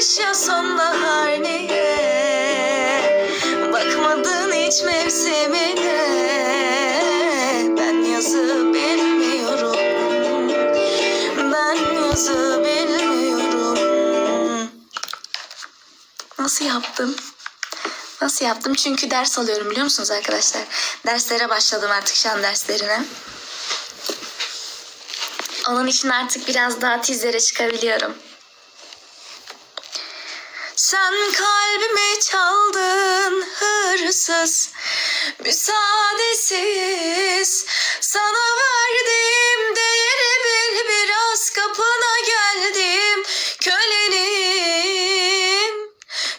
kış ya sonbahar niye Bakmadın hiç mevsimine Ben yazı bilmiyorum Ben yazı bilmiyorum Nasıl yaptım? Nasıl yaptım? Çünkü ders alıyorum biliyor musunuz arkadaşlar? Derslere başladım artık şan derslerine. Onun için artık biraz daha tizlere çıkabiliyorum. Sen kalbimi çaldın hırsız, müsaadesiz. Sana verdiğim değeri bil biraz kapına geldim kölenim.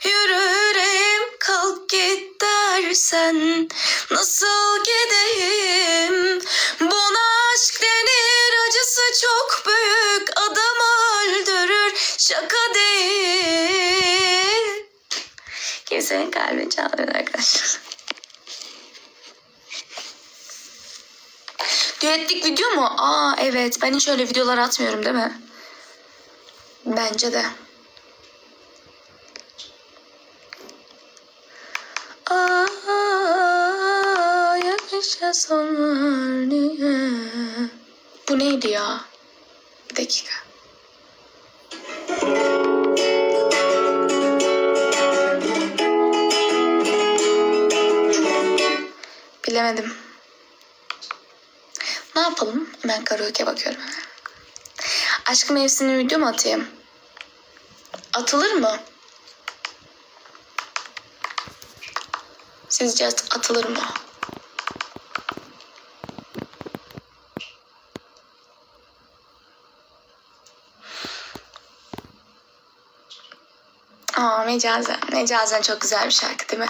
Yürürüm kalk git dersen nasıl gideyim? Kalbini çalmıyor arkadaşlar. Düetlik video mu? Aa evet ben hiç öyle videolar atmıyorum değil mi? Bence de. Aa, yakışa sonlar niye? Bu neydi ya? Bir dakika. Bilemedim. Ne yapalım? Hemen karaoke bakıyorum. Aşkı mevsimli video mu atayım? Atılır mı? Sizce at- atılır mı? Aa mecazen. Mecazen çok güzel bir şarkı değil mi?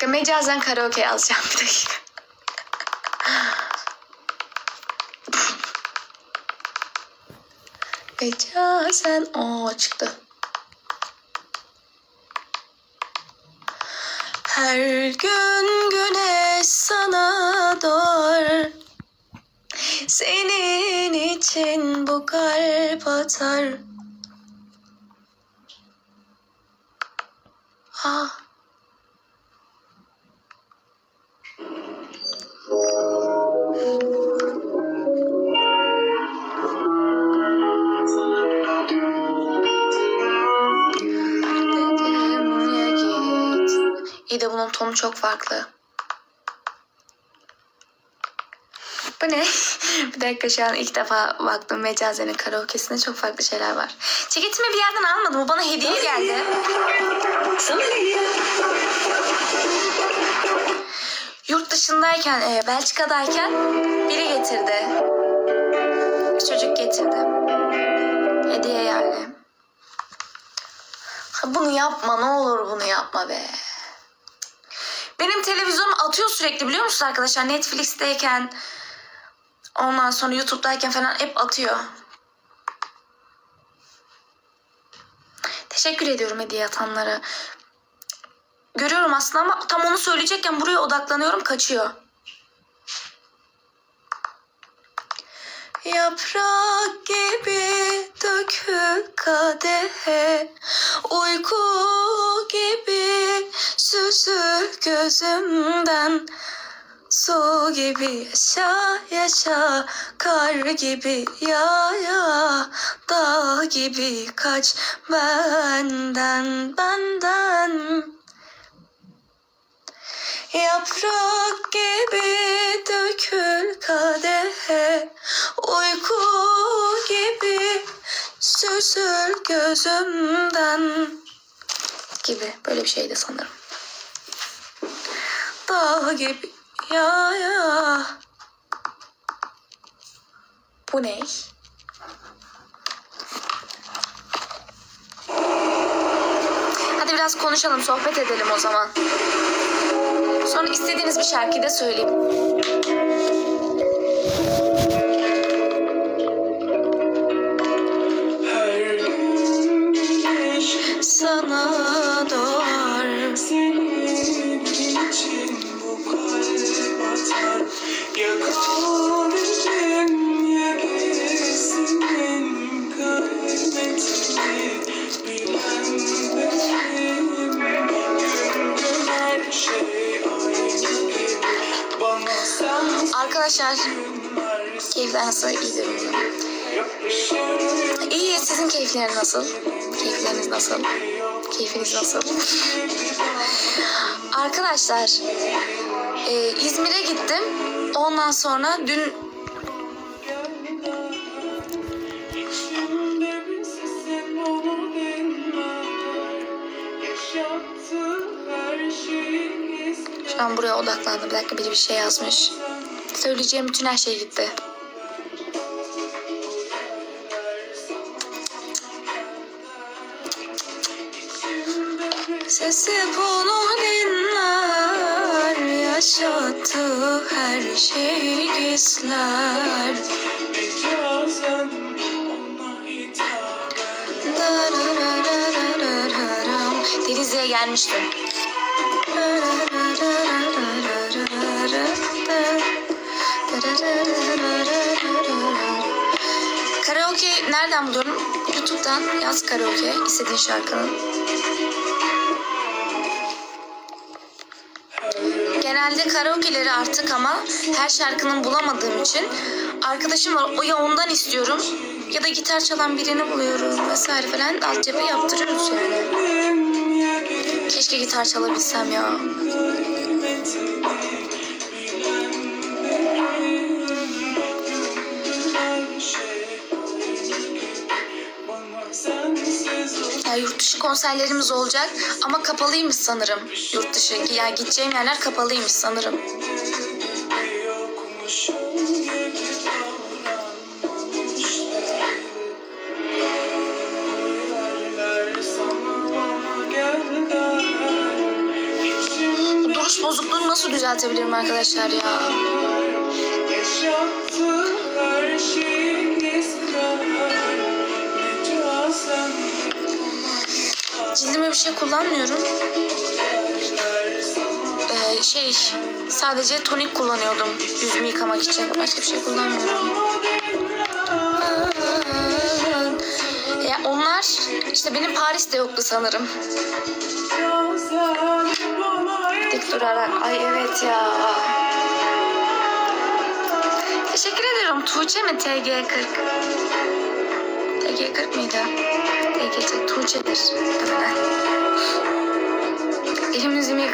Dakika mecazen karaoke yazacağım bir dakika. mecazen o çıktı. Her gün güneş sana doğar Senin için bu kalp atar Ah De bunun tonu çok farklı. Bu ne? bir dakika şu an ilk defa baktım Mecazen'in karaoke'sinde çok farklı şeyler var. Ceketimi bir yerden almadım. Bu bana hediye geldi. Yurt dışındayken, e, Belçika'dayken biri getirdi. Bir çocuk getirdi. Hediye yani. Ha, Bunu yapma ne olur bunu yapma be. Benim televizyonum atıyor sürekli biliyor musunuz arkadaşlar? Netflix'teyken ondan sonra YouTube'dayken falan hep atıyor. Teşekkür ediyorum hediye atanlara. Görüyorum aslında ama tam onu söyleyecekken buraya odaklanıyorum kaçıyor. Yaprak gibi dökül kadehe Uyku süzül gözümden Su gibi yaşa yaşa. Kar gibi ya ya Dağ gibi kaç. Benden benden. Yaprak gibi dökül kadehe. Uyku gibi süzül gözümden. Gibi. Böyle bir şeydi sanırım. Dağ gibi ya ya Bu ne? Hadi biraz konuşalım, sohbet edelim o zaman. Sonra istediğiniz bir şarkıyı da söyleyeyim. Sana doğar. Arkadaşlar. Keyifler nasıl? İyidir umarım. İyi. Sizin keyifleriniz nasıl? Keyifleriniz nasıl? Keyfiniz nasıl? Arkadaşlar e, İzmir'e gittim. Ondan sonra dün şu an buraya odaklandım. Bir dakika biri bir şey yazmış. Söyleyeceğim bütün her şey gitti. Sesi bunu dinler Yaşattı her şeyi gizler. Denizli'ye gelmiştim. Karaoke nereden buluyorum? YouTube'dan yaz karaoke istediğin şarkının. Genelde karaoke'leri artık ama her şarkının bulamadığım için arkadaşım var. O ya ondan istiyorum ya da gitar çalan birini buluyorum vesaire falan altyapı yaptırıyoruz yani. Keşke gitar çalabilsem ya. Sensiz o Ya yurt dışı konserlerimiz olacak ama kapalıymış sanırım. Yurt dışı yani gideceğim yerler kapalıymış sanırım. duruş bozukluğunu nasıl düzeltebilirim arkadaşlar ya? yaşattı her şeyi Cildime bir şey kullanmıyorum. Ee, şey sadece tonik kullanıyordum yüzümü yıkamak için. Başka bir şey kullanmıyorum. Ya onlar işte benim Paris'te yoktu sanırım. Dik durarak. Ay evet ya. Teşekkür ederim. Tuğçe mi TG40? TG40 mıydı? TG40 Tuğçe'dir. Muhtemelen. Elim yüzümü.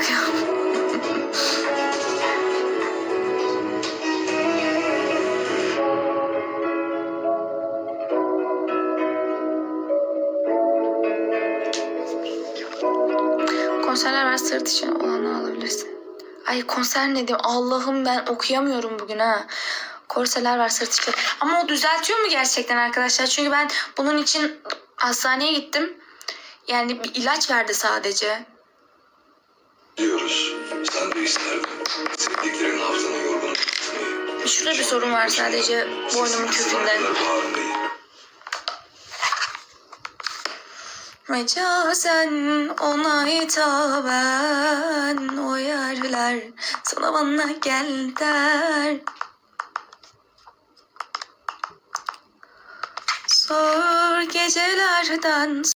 Konserler var sırt için olanı alabilirsin. Ay konser ne diyeyim Allah'ım ben okuyamıyorum bugün ha. Korseler var sırt için. Ama o düzeltiyor mu gerçekten arkadaşlar? Çünkü ben bunun için hastaneye gittim. Yani bir ilaç verdi sadece. Diyoruz. Sen de isterdin. Sevdiklerin haftanın yorgun. Şurada bir sorun var sadece boynumun kökünde. Mecazen ona hitaben o yerler sana bana gel der. Zor gecelerden